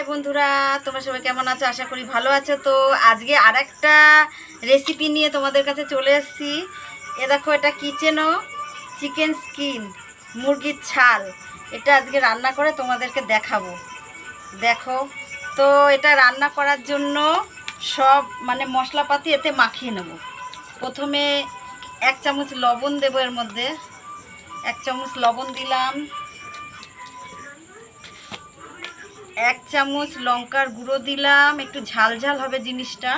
High বন্ধুরা, তোমরা সবাই কেমন আছো? আশা করি ভালো আছো। তো আজকে আর একটা রেসিপি নিয়ে তোমাদের কাছে চলে এসেছি। এ দেখো, এটা কিচেনও চিকেন স্কিন মুরগির ছাল। এটা আজকে রান্না করে তোমাদেরকে দেখাবো। দেখো, তো এটা রান্না করার জন্য সব মানে মশলাপাতি এতে মাখিয়ে নেব। প্রথমে এক চামচ লবণ দেবো এর মধ্যে। এক চামচ লবণ দিলাম। এক চামচ লঙ্কার গুঁড়ো দিলাম, একটু ঝাল ঝাল হবে জিনিসটা।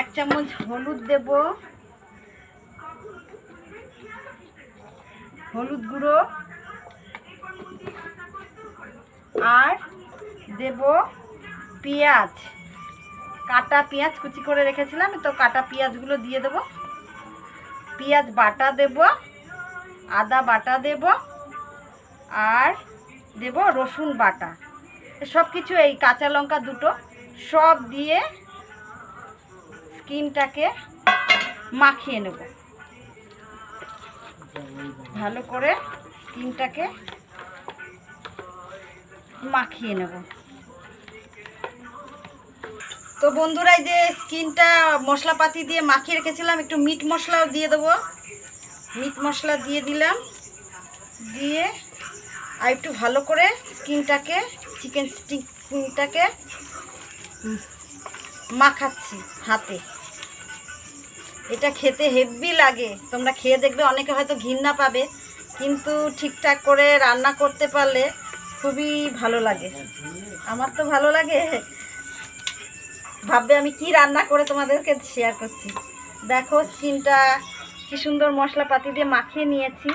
এক চামচ হলুদ দেব। হলুদ গুঁড়ো। আর দেব পেঁয়াজ। কাটা পেঁয়াজ কুচি করে রেখেছিলাম, তো কাটা পেঁয়াজগুলো দিয়ে দেব। পেঁয়াজ বাটা দেব, আদা বাটা দেব। আর দেব রসুন বাটা। সব কিছু এই কাঁচা লঙ্কা দুটো সব দিয়ে স্কিনটাকে মাখিয়ে নেব। ভালো করে স্কিনটাকে মাখিয়ে নেব। তো বন্ধুরা যে স্কিনটা মশলাপাতি দিয়ে মাখিয়ে রেখেছিলাম, একটু মিট মশলাও দিয়ে দেবো। মিট মশলা দিয়ে দিলাম, দিয়ে আর একটু ভালো করে স্কিনটাকে চিকেন স্টিকটাকে মাখাচ্ছি হাতে। এটা খেতে হেভি লাগে। তোমরা খেয়ে দেখবে, অনেকে হয়তো ঘৃণা পাবে, কিন্তু ঠিকঠাক করে রান্না করতে পারলে খুবই ভালো লাগে। আমার তো ভালো লাগে। ভাববে আমি কি রান্না করে তোমাদেরকে শেয়ার করছি। দেখো স্কিনটা কি সুন্দর মশলাপাতি দিয়ে মাখিয়ে নিয়েছি।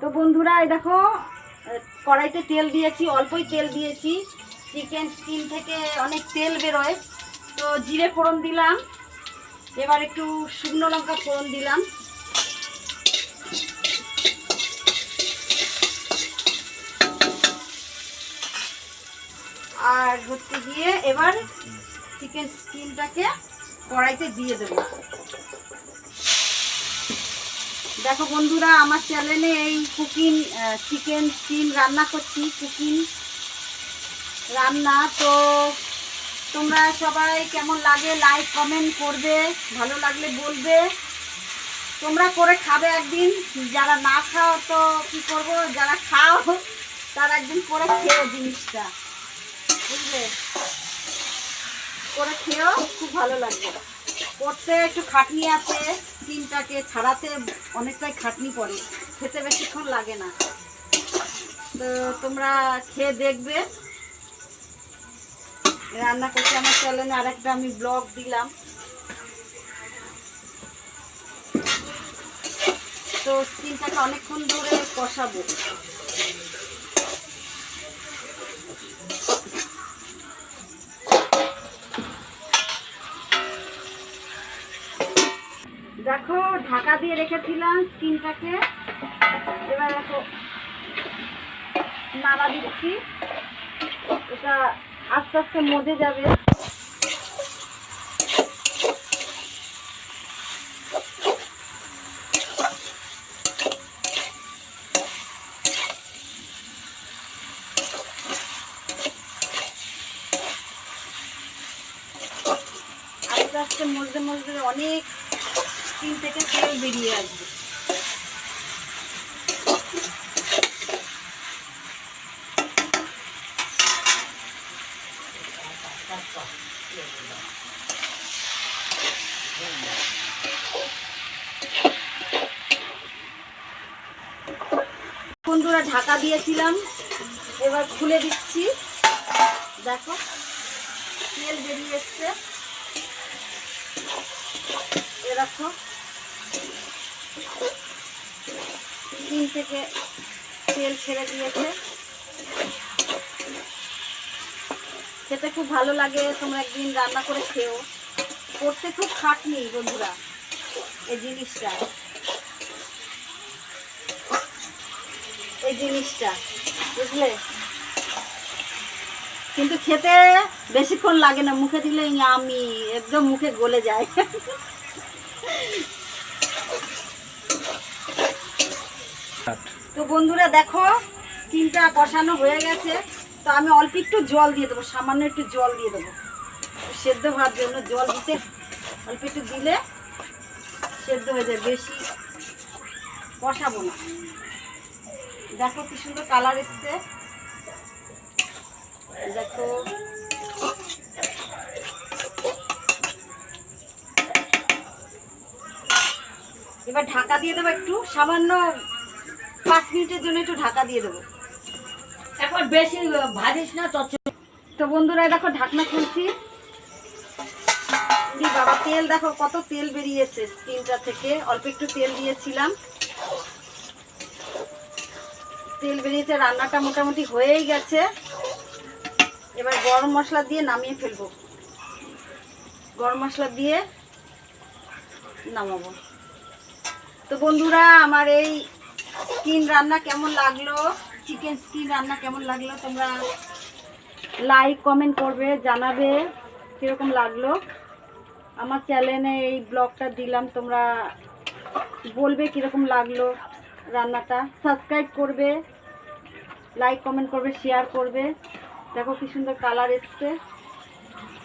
তো বন্ধুরা, এই দেখো কড়াইতে তেল দিয়েছি, অল্পই তেল দিয়েছি। চিকেন স্কিন থেকে অনেক তেল বেরোয়। তো জিরে ফোড়ন দিলাম। এবার একটু শুকনো লঙ্কা ফোড়ন দিলাম। আর হচ্ছে গিয়ে এবার চিকেন স্কিনটাকে কড়াইতে দিয়ে দেবো। দেখো বন্ধুরা, আমার চ্যানেলে এই কুকিং চিকেন স্কিন রান্না করছি কুকিং রান্না। তো তোমরা সবাই কেমন লাগে লাইক কমেন্ট করবে, ভালো লাগলে বলবে। তোমরা করে খাবে একদিন, যারা না খাও তো কি করব, যারা খাও, তারা একদিন করে খেও জিনিসটা। বুঝলে? করে খেয়েও খুব ভালো লাগবে। করতে একটু খাটনি আছে, ডিমটাকে ছাড়াতে অনেকটাই খাটনি পড়ে খেতে বেশিক্ষণ লাগে না। তো তোমরা খেয়ে দেখবে। রান্না করতে আমার চ্যানেলে আরেকটা আমি ব্লগ দিলাম। তো স্কিনটাকে অনেকক্ষণ ধরে কষাবো। দেখো, ঢাকা দিয়ে রেখেছিলাম স্কিনটাকে। এবার দেখো, নাড়া দিচ্ছি। এটা আস্তে আস্তে মজে যাবে। আস্তে আস্তে মজতে মজতে অনেক স্কিন থেকে তেল বেরিয়ে আসবে। বন্ধুরা, ঢাকা দিয়েছিলাম। এবার খুলে দিচ্ছি। দেখো, তেল বেরিয়ে এসছে। এ স্কিন থেকে তেল ছেড়ে দিয়েছে। খেতে খুব ভালো লাগে, তোমরা একদিন রান্না করে খেও করতে খুব খাটনি বন্ধুরা, এই জিনিসটা। এই জিনিসটা, বুঝলে? কিন্তু খেতে বেশিক্ষণ লাগে না, মুখে দিলে আমি, একদম মুখে গলে যায়। বন্ধুরা দেখো, স্কিনটা কষানো হয়ে গেছে। তো আমি অল্প একটু জল দিয়ে দেবো, সামান্য একটু জল দিয়ে দেবো। সেদ্ধ হওয়ার জন্য জল দিতে, অল্প একটু দিলে সেদ্ধ হয়ে যায়। বেশি কষাবো না। দেখো কি সুন্দর কালার এসছে। দেখো। এবার ঢাকা দিয়ে দেবো একটু, সামান্য পাঁচ মিনিটের জন্য একটু ঢাকা দিয়ে দেবো। এখন বেশি ভাজিস না চচ্চড়ি। তো বন্ধুরা দেখো ঢাকনা খুলছি। বাবা তেল দেখো কত তেল বেরিয়েছে স্কিনটা থেকে। অল্প একটু তেল দিয়েছিলাম। তেল বেরিয়েছে রান্নাটা মোটামুটি হয়েই গেছে। এবার গরম মশলা দিয়ে নামিয়ে ফেলব। গরম মশলা দিয়ে নামাবো। তো বন্ধুরা আমার এই স্কিন রান্না কেমন লাগল? চিকেন স্কিন রান্না কেমন লাগল? তোমরা লাইক কমেন্ট করবে, জানাবে কীরকম লাগল। আমার চ্যানেলে এই ব্লগটা দিলাম, তোমরা বলবে কীরকম লাগল রান্নাটা। সাবস্ক্রাইব করবে লাইক কমেন্ট করবে শেয়ার করবে। দেখো কি সুন্দর কালার এসছে।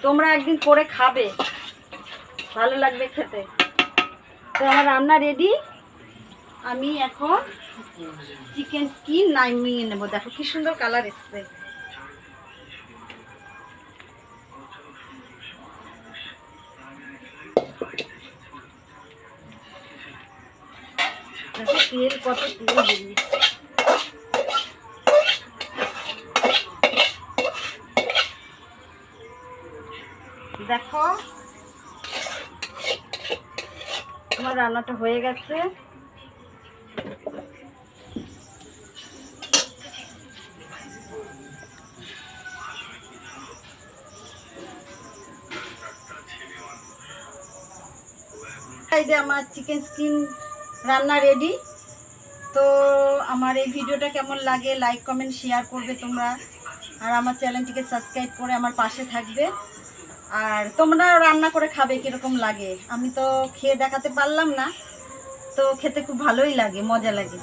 তোমরা একদিন করে খাবে, ভালো লাগবে খেতে। তো আমার রান্না রেডি আমি এখন চিকেন স্কিন নামিয়ে নেব। দেখো কি সুন্দর কালার এসছে। তেল, কত তেল দেখো, আমার রান্নাটা হয়ে গেছে। এই যে আমার চিকেন স্কিন রান্না রেডি তো আমার এই ভিডিওটা কেমন লাগে লাইক কমেন্ট শেয়ার করবে তোমরা। আর আমার চ্যানেলটিকে সাবস্ক্রাইব করে আমার পাশে থাকবে। আর তোমরা রান্না করে খাবে কীরকম লাগে? আমি তো খেয়ে দেখাতে পারলাম না। তো খেতে খুব ভালোই লাগে, মজা লাগে।